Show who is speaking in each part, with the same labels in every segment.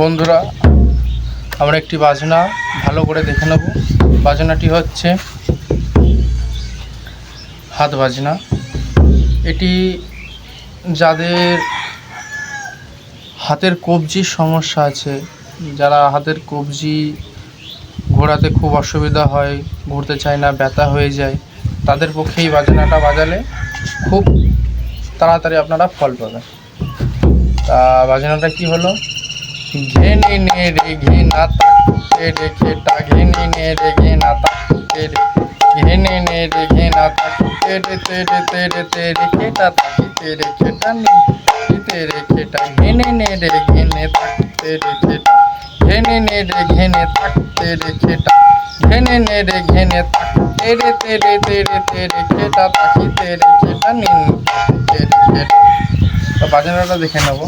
Speaker 1: বন্ধুরা, আমরা একটি বাজনা ভালো করে দেখে নেব। বাজনাটি হচ্ছে হাত বাজনা। এটি যাদের হাতের কবজির সমস্যা আছে, যারা হাতের কবজি ঘোরাতে খুব অসুবিধা হয়, ঘুরতে চায় না, ব্যথা হয়ে যায়, তাদের পক্ষে এই বাজনাটা বাজালে খুব তাড়াতাড়ি আপনারা ফল পাবেন। তা বাজনাটা কি হলো? ঘেনে নে রে ঘে না তাকতে রে খেটা ঘেনে নে রে ঘে না তাকতে রে ঘেনে নে রে ঘে না তাকতে রে তেরে তেরে তেরে খেটা তাকি তেরে খেটা নি তেরে খেটা ঘেনে নে রে ঘেনে তাকতে রে খেটা ঘেনে নে রে ঘেনে তাকতে রে খেটা ঘেনে নে রে ঘেনে তাকতে রে তেরে তেরে তেরে খেটা তাকি তেরে খেটা নিন তেরে খেটা তো বাজনাটা দেখে নেব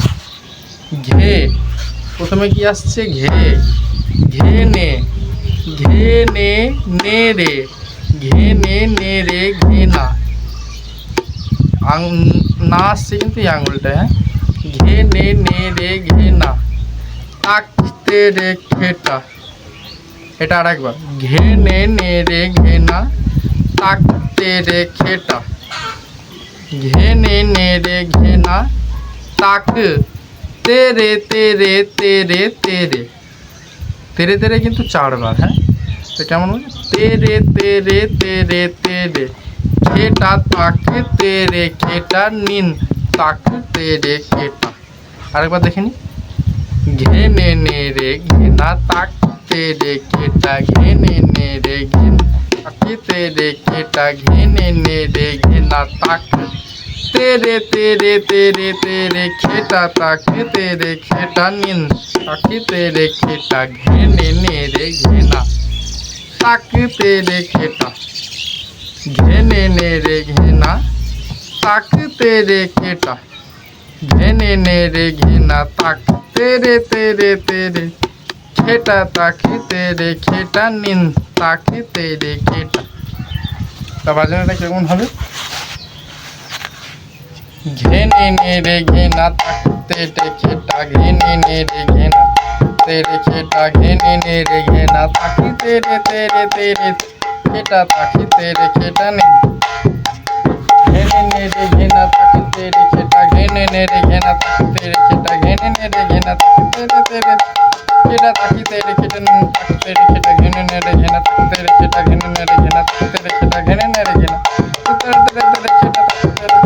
Speaker 1: ঘে প্রথমে কি আসছে? ঘে ঘে নে ঘে নে নে রে, ঘে নে নে রে, ঘে না। না আসছে কিন্তু এই আঙুলটা হ্যাঁ? ঘে নে নে রে, ঘে না। তাকতে রে খেটা এটা আর একবার ঘে নে নে রে, ঘে না। তাকতে রে খেটা ঘে নে নে রে, ঘে না। তাক তেরে তেরে তেরে তেরে তেরে তেরে কিন্তু চারবার হ্যাঁ? তো কেমন হবে তেরে তেরে তেরে তেরে। খেটা তাকে তেরে, খেটা নিন। তাক তেরে, খেটা। আরেকবার দেখে নি। ঘেনে নে রে, ঘেনা তাক তেরে, খেটা। ঘেনে নে রে, ঘেন তাকে তেরে, খেটা। ঘেনে নে রে, ঘেনা তাক তেরে তেরে তেরে তেরে খেটা তাকে, তেরে খেটা নিন, তাকে, তেরে খেটা ঘেনে নে রে ঘেনা। তাকে, তেরে খেটা ঘেনে নে রে ঘেনা। তাকে, তেরে খেটা ঘেনে নে রে ঘেনা। তাক, তেরে তেরে তেরে খেটা, তাকে, তেরে খেটা নিন, তাকে, তেরে খেটা। তা বাজনাটা কেমন হবে? ঘেনে নে রে ঘেনা তাকতে রে খেটা ঘেনে নে রে ঘেনা তেরে খেটা ঘেনে নে রে ঘেনা তাকি তেরে তেরে তেরে খেটা তাকি তেরে খেটা নে। ঘেনে নে রে ঘেনা তাকি তেরে খেটা ঘেনে নে রে ঘেনা তাকি তেরে খেটা ঘেনে নে রে ঘেনা তাকি তেরে তেরে খেটা তাকি তেরে খেটা নে। তাকি তেরে খেটা ঘেনে নে রে ঘেনা তাকি তেরে খেটা ঘেনে নে রে ঘেনা তাকি তেরে খেটা ঘেনে নে রে ঘেনা। তেরে তেরে তেরে খেটা তাকি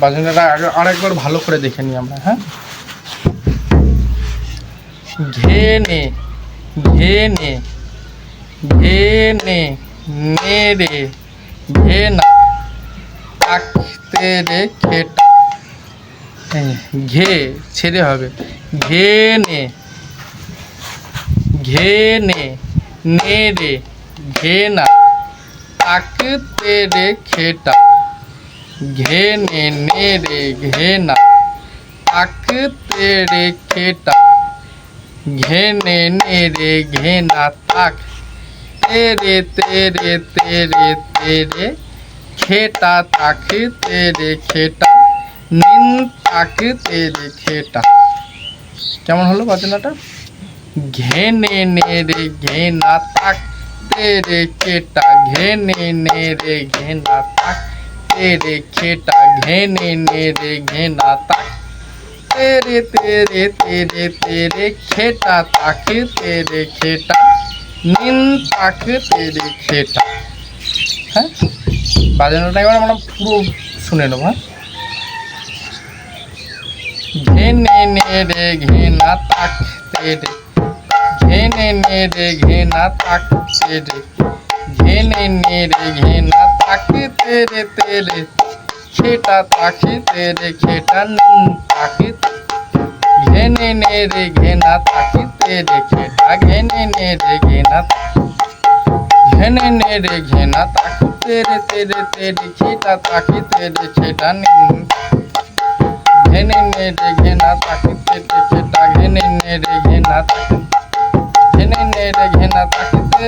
Speaker 1: বাজনাটা আরেকবার ভালো করে দেখে নিই আমরা হ্যাঁ? ঘেনে ঘেনে ঘেনে নে রে ঘেনা তাকতে রে খেটা ঘে ছেড়ে হবে। ঘেনে ঘেনে নে রে ঘেনা তাকতে রে খেটা ঘেনে নে রে ঘেনা, তাক তেরে খেটা। ঘেনে নে রে ঘেনা, তাক তেরে তেরে তেরে তেরে খেটা, তাক তেরে খেটা, নিন তাক তেরে খেটা। কেমন হলো বাজনাটা? ঘেনে নে রে ঘেনা, তাক তেরে খেটা। ঘেনে নে রে ঘেনা, তাক तेरे खेटा घेने नेरे घेना ताक तेरे तेरे तेरे तेरे खेटा ताक तेरे खेटा নিন তাক তেরে খেটা হ্যাঁ বাজানোটা এবার আমরা পুরো শুনে নেবো হ্যাঁ ঘেনে নে রে ঘেনা তাক তেরে ঘেনে নে রে ঘেনা তাক তেরে ঘেনে নে রে ঘেনা তাক তেরে তেরে খেটা তাকিতে রে খেটা তাকিত ঘেনে নে রে ঘেনা তাকিতে রে খেটা ঘেনে নে রে ঘেনা ঘেনে নে রে ঘেনা তাকিতে রে তেরে তেরে খেটা তাকিতে রে খেটা ঘেনে নে রে ঘেনা তাকিতে রে খেটা ঘেনে নে রে ঘেনা তাকিতে